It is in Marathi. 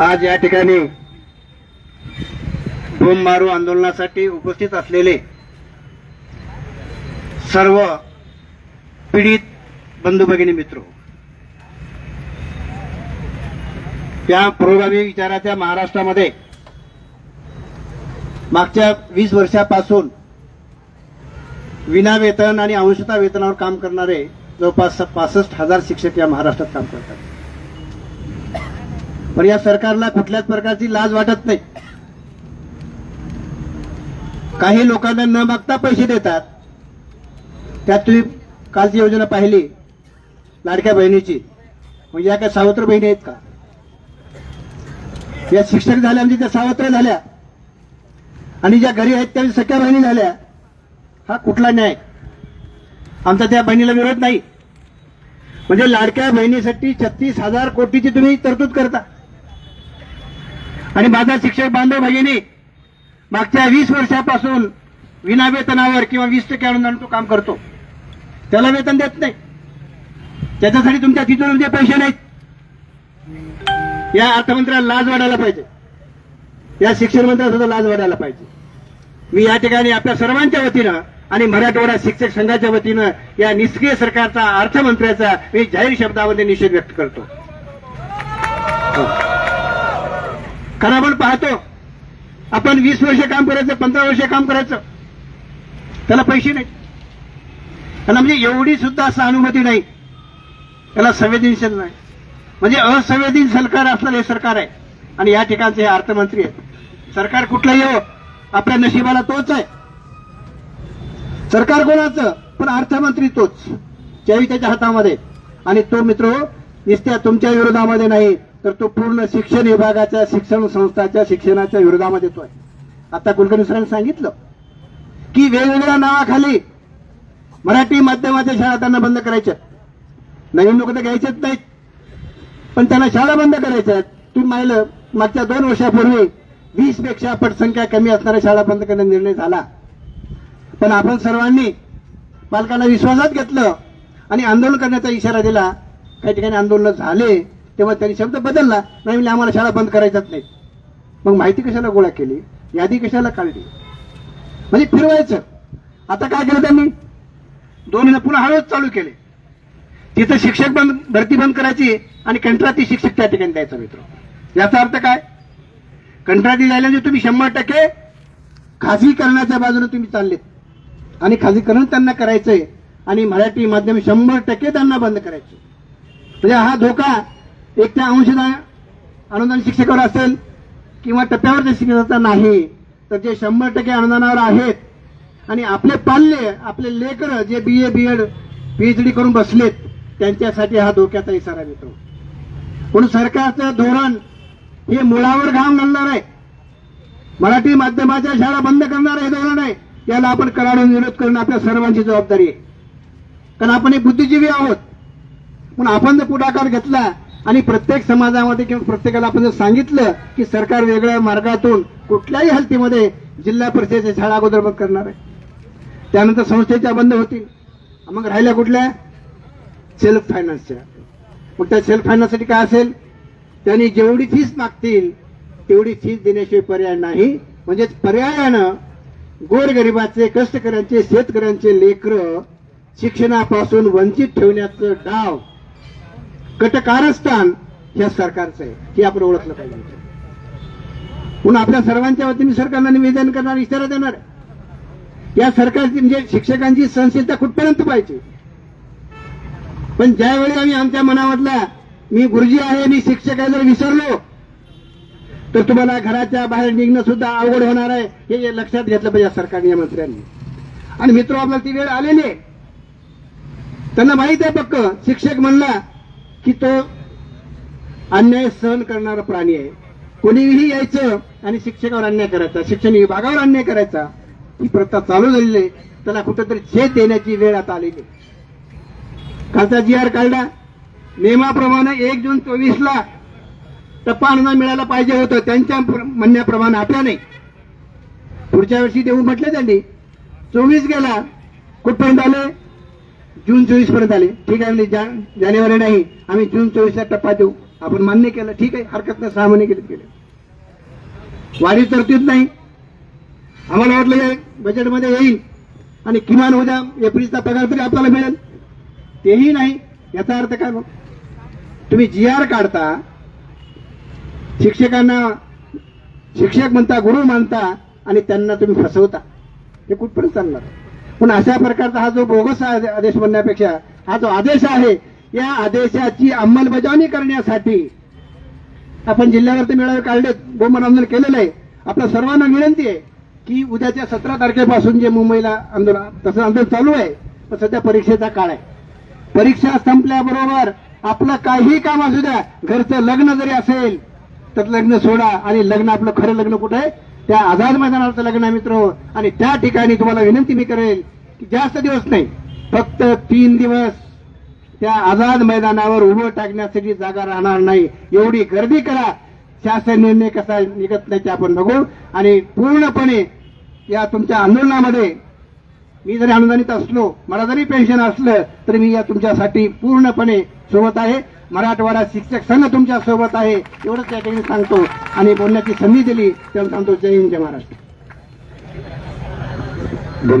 आज या ठिकाणी बोंब मारू आंदोलनासाठी उपस्थित असलेले सर्व पीडित बंधू भगिनी मित्र त्या पुरोगामी विचाराच्या महाराष्ट्रामध्ये मागच्या वीस वर्षापासून विना वेतन आणि अंशता वेतनावर काम करणारे जवळपास पासष्ट हजार शिक्षक या महाराष्ट्रात काम करतात. पण या सरकारला कुठल्याच प्रकारची लाज वाटत नाही. काही लोकांना न मागता पैसे देतात. त्यात तुम्ही कालची योजना पाहिली लाडक्या बहिणीची. म्हणजे या काय सावत्र बहिणी आहेत का? या शिक्षक झाल्या म्हणजे त्या सावत्र झाल्या. आणि ज्या घरी आहेत त्या सख्या बहिणी झाल्या. हा कुठला न्याय? आमचा त्या बहिणीला विरोध नाही. म्हणजे लाडक्या बहिणीसाठी छत्तीस हजार कोटीची तुम्ही तरतूद करता. आणि माझा शिक्षक बांधव भगिनी मागच्या वीस वर्षापासून विना वेतनावर किंवा वीस टक्के अनुदान तो काम करतो. त्याला वेतन देत नाही. त्याच्यासाठी तुमच्या तिथून जे पैसे नाहीत या अर्थमंत्र्याला लाज वाढायला पाहिजे. या शिक्षण मंत्र्याला सुद्धा लाज वाढायला पाहिजे. मी या ठिकाणी आपल्या सर्वांच्या वतीनं आणि मराठवाडा शिक्षक संघाच्या वतीनं या निष्क्रिय सरकारचा अर्थमंत्र्याचा मी जाहीर शब्दामध्ये निषेध व्यक्त करतो. हो. कारण आपण पाहतो. आपण वीस वर्ष काम करायचं पंधरा वर्ष काम करायचं. त्याला पैसे नाही त्याला म्हणजे एवढी सुद्धा सहानुभूती नाही. त्याला संवेदनशील नाही. म्हणजे असंवेदनशील सरकार असणारे हे सरकार आहे. आणि या ठिकाणचे हे अर्थमंत्री आहेत. सरकार कुठलंही हो आपल्या नशिबाला तोच आहे. सरकार कोणाचं? पण अर्थमंत्री तोच. चावी त्याच्या हातामध्ये. आणि तो मित्र हो, नुसत्या तुमच्या विरोधामध्ये नाही. तर तो पूर्ण शिक्षण विभागाच्या शिक्षण संस्थाच्या शिक्षणाच्या विरोधामध्ये येतोय आता कुलकर्णी सरांनी सांगितलं की वेगवेगळ्या नावाखाली मराठी माध्यमाच्या शाळा त्यांना बंद करायच्या नवीन लोक तर घ्यायचेच नाहीत. पण त्यांना शाळा बंद करायच्या तुम्ही पाहिलं मागच्या दोन वर्षापूर्वी वीसपेक्षा पटसंख्या कमी असणाऱ्या शाळा बंद करण्याचा निर्णय झाला. पण आपण सर्वांनी पालकांना विश्वासात घेतलं आणि आंदोलन करण्याचा इशारा दिला. काही ठिकाणी आंदोलन झाले. तेव्हा त्यांनी शब्द बदलला. नाही म्हणजे आम्हाला शाळा बंद करायचाच नाही. मग माहिती कशाला गोळा केली? यादी कशाला काढली? म्हणजे फिरवायचं. आता काय केलं त्यांनी? दोन पुन्हा हळूच चालू केले. तिथं शिक्षक बंद भरती बंद करायची आणि कंत्राटी शिक्षक त्या ठिकाणी द्यायचा मित्र. याचा अर्थ काय? कंत्राटी झाल्याने तुम्ही शंभर टक्के खाजगीकरणाच्या बाजूने तुम्ही चाललेत आणि खाजगीकरण त्यांना करायचंय. आणि मराठी माध्यम शंभर टक्के त्यांना बंद करायचे म्हणजे हा धोका एक त्या अंशदान अनुदान शिक्षकावर असेल किंवा टप्प्यावरच्या शिक्षकाचा नाही तर जे शंभर टक्के अनुदानावर आहेत आणि आपले पाल्य आपले लेकर जे B A B Ed PhD करून बसलेत त्यांच्यासाठी हा धोक्याचा इशारा देतो. म्हणून सरकारचं धोरण हे मुळावर घाम घालणार आहे. मराठी माध्यमाच्या शाळा बंद करणार हे धोरण आहे याला आपण कराडून विरोध करणं आपल्या सर्वांची जबाबदारी आहे. कारण आपण एक बुद्धिजीवी आहोत. म्हणून आपण जर पुढाकार घेतला आणि प्रत्येक समाजामध्ये किंवा प्रत्येकाला आपण जर सांगितलं की सरकार वेगळ्या मार्गातून कुठल्याही हलतीमध्ये जिल्हा परिषदेच्या शाळा अगोदर बंद करणार आहे. त्यानंतर संस्थेच्या बंद होतील मग राहिल्या कुठल्या? सेल्फ फायनान्सच्या. मग त्या सेल्फ फायनान्ससाठी काय असेल? त्यांनी जेवढी फीस मागतील तेवढी फीस देण्याशिवाय पर्याय नाही. म्हणजेच पर्यायानं गोरगरिबाचे कष्टकऱ्यांचे शेतकऱ्यांचे लेकर शिक्षणापासून वंचित ठेवण्याचं डाव कटकारस्थान या सरकारचं आहे हे आपण ओळखलं पाहिजे. म्हणून आपल्या सर्वांच्या वतीने सरकारला निवेदन करणार इशारा देणार. या सरकारची म्हणजे शिक्षकांची सहनशीलता कुठपर्यंत पाहिजे? पण ज्यावेळी आम्ही आमच्या मनामधला मी गुरुजी आहे मी शिक्षक आहे जर विसरलो तर तुम्हाला घराच्या बाहेर निघणं सुद्धा अवघड होणार आहे हे लक्षात घेतलं पाहिजे या सरकारने या मंत्र्यांनी. आणि मित्र आपल्याला ती वेळ आलेली त्यांना माहीत आहे पक्क शिक्षक म्हणला की तो अन्याय सहन करणारा प्राणी आहे. कोणीही यायचं आणि शिक्षकावर अन्याय करायचा शिक्षण विभागावर अन्याय करायचा ही प्रथा चालू झालेली आहे. त्याला कुठंतरी छेद देण्याची वेळ आता आलेली कालचा जी आर काढला नियमाप्रमाणे एक जून चोवीसला टप्पा अनुदान मिळायला पाहिजे होतं त्यांच्या म्हणण्याप्रमाणे आपल्या नाही. पुढच्या वर्षी देऊ म्हटलं त्यांनी चोवीस गेला कुठपर्यंत आले? जून चोवीसपर्यंत आले. ठीक आहे म्हणजे जा- जानेवारी नाही आम्ही जून चोवीसला टप्पा देऊ. आपण मान्य केलं. ठीक आहे हरकत नाही सहा महिने केले. गेले वाढीव तरतूद नाही. आम्हाला वाटलं बजेटमध्ये येईल. आणि किमान उद्या एप्रिलचा पगार तरी आपल्याला मिळेल. तेही नाही. याचा अर्थ काय मग? तुम्ही जी आर काढता. शिक्षकांना शिक्षक म्हणता गुरु मानता आणि त्यांना तुम्ही फसवता. हे कुठपर्यंत चालणार? पण अशा प्रकारचा हा जो बोगस आदेश म्हणण्यापेक्षा हा जो आदेश आहे या आदेशाची अंमलबजावणी करण्यासाठी आपण जिल्ह्यावरती मेळावे काढले बोमन आंदोलन केलेलं आहे. आपल्या सर्वांना विनंती आहे की उद्याच्या सतरा तारखेपासून जे मुंबईला आंदोलन तसं आंदोलन चालू आहे पण सध्या परीक्षेचा काळ आहे. परीक्षा संपल्याबरोबर आपलं काही काम असू द्या घरचं लग्न जरी असेल तर लग्न सोडा आणि लग्न आपलं खरं लग्न कुठं आहे? त्या आझाद मैदानावरचं लग्न आहे मित्र. आणि त्या ठिकाणी तुम्हाला विनंती मी करेल की जास्त दिवस नाही फक्त तीन दिवस त्या आझाद मैदानावर उभं टाकण्यासाठी जागा राहणार नाही. एवढी गर्दी करा. शासन निर्णय कसा निघत नाही ते आपण बघू. आणि पूर्णपणे या तुमच्या आंदोलनामध्ये मी जरी अनुदानित असलो मला जरी पेन्शन असलं तरी मी या तुमच्यासाठी पूर्णपणे सोबत आहे. मराठवाडा शिक्षक संघ तुमच्यासोबत आहे. एवढंच या ठिकाणी सांगतो. आणि बोलण्याची संधी दिली त्याला सांगतो जय हिंद जय महाराष्ट्र. धन्यवाद.